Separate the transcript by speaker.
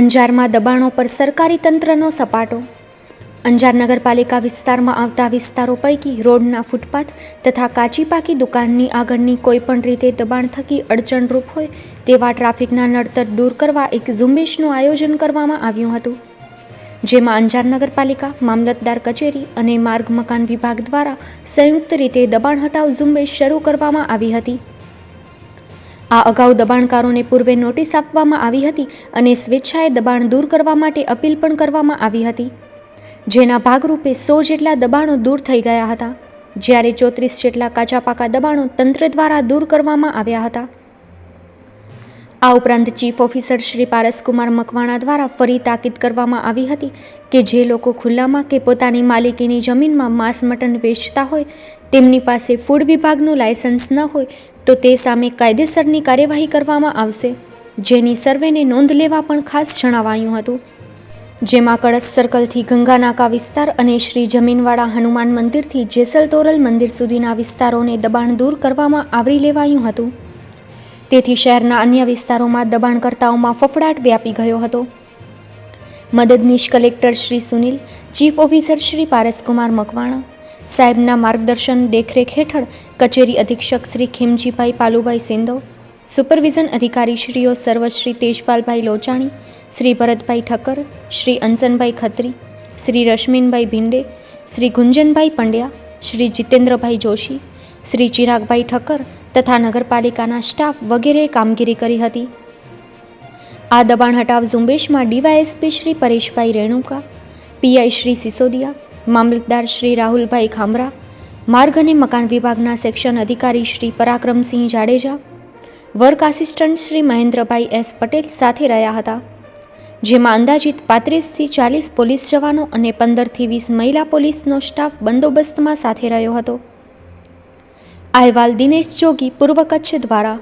Speaker 1: અંજારમાં દબાણો પર સરકારી તંત્રનો સપાટો. અંજાર નગરપાલિકા વિસ્તારમાં આવતા વિસ્તારો પૈકી રોડના ફૂટપાથ તથા કાચી પાકી દુકાનની આગળની કોઈપણ રીતે દબાણ થકી અડચણરૂપ હોય તેવા ટ્રાફિકના નડતર દૂર કરવા એક ઝુંબેશનું આયોજન કરવામાં આવ્યું હતું. જેમાં અંજાર નગરપાલિકા, મામલતદાર કચેરી અને માર્ગ મકાન વિભાગ દ્વારા સંયુક્ત રીતે દબાણ હટાવ ઝુંબેશ શરૂ કરવામાં આવી હતી. આ અગાઉ દબાણકારોને પૂર્વે નોટિસ આપવામાં આવી હતી અને સ્વેચ્છાએ દબાણ દૂર કરવા માટે અપીલ પણ કરવામાં આવી હતી. જેના ભાગરૂપે સો જેટલા દબાણો દૂર થઈ ગયા હતા. જ્યારે ચોત્રીસ જેટલા કાચા પાકા દબાણો તંત્ર દ્વારા દૂર કરવામાં આવ્યા હતા. આ ઉપરાંત ચીફ ઓફિસર શ્રી પારસકુમાર મકવાણા દ્વારા ફરી તાકીદ કરવામાં આવી હતી કે જે લોકો ખુલ્લામાં કે પોતાની માલિકીની જમીનમાં માંસ મટન વેચતા હોય, તેમની પાસે ફૂડ વિભાગનું લાયસન્સ ન હોય તો તે સામે કાયદેસરની કાર્યવાહી કરવામાં આવશે, જેની સર્વેને નોંધ લેવા પણ ખાસ જણાવાયું હતું. જેમાં કળશ સર્કલથી ગંગાનાકા વિસ્તાર અને શ્રી જમીનવાળા હનુમાન મંદિરથી જેસલ તોરલ મંદિર સુધીના વિસ્તારોને દબાણ દૂર કરવામાં આવરી લેવાયું હતું. તેથી શહેરના અન્ય વિસ્તારોમાં દબાણકર્તાઓમાં ફફડાટ વ્યાપી ગયો હતો. મદદનીશ collector Shri Sunil, chief officer Shri Paraskumar Makwana સાહેબના માર્ગદર્શન દેખરેખ હેઠળ કચેરી અધિક્ષક શ્રી ખીમજીભાઈ પાલુભાઈ સિંધો, સુપરવિઝન અધિકારી શ્રીઓ સર્વશ્રી તેજપાલભાઈ લોચાણી, શ્રી ભરતભાઈ ઠક્કર, શ્રી અંસનભાઈ ખત્રી, શ્રી રશ્મિનભાઈ ભિંડે, શ્રી ગુંજનભાઈ પંડ્યા, શ્રી જીતેન્દ્રભાઈ જોશી, શ્રી ચિરાગભાઈ ઠક્કર તથા નગરપાલિકાના સ્ટાફ વગેરેએ કામગીરી કરી હતી. આ દબાણ હટાવ ઝુંબેશમાં ડીવાયએસપી શ્રી પરેશભાઈ રેણુકા, પીઆઈ શ્રી સિસોદિયા મામલતદાર શ્રી રાહુલભાઈ ખામરા, માર્ગ અને મકાન વિભાગના સેક્શન અધિકારી Shri Parakramsinh Jadeja, work assistant Shri Mahendrabhai S Patel સાથે રહ્યા હતા, જેમાં અંદાજિત પાંત્રીસથી ચાલીસ પોલીસ જવાનો અને પંદરથી વીસ મહિલા પોલીસનો સ્ટાફ બંદોબસ્તમાં સાથે રહ્યો હતો. અહેવાલ દિનેશ જોગી, પૂર્વ કચ્છ દ્વારા.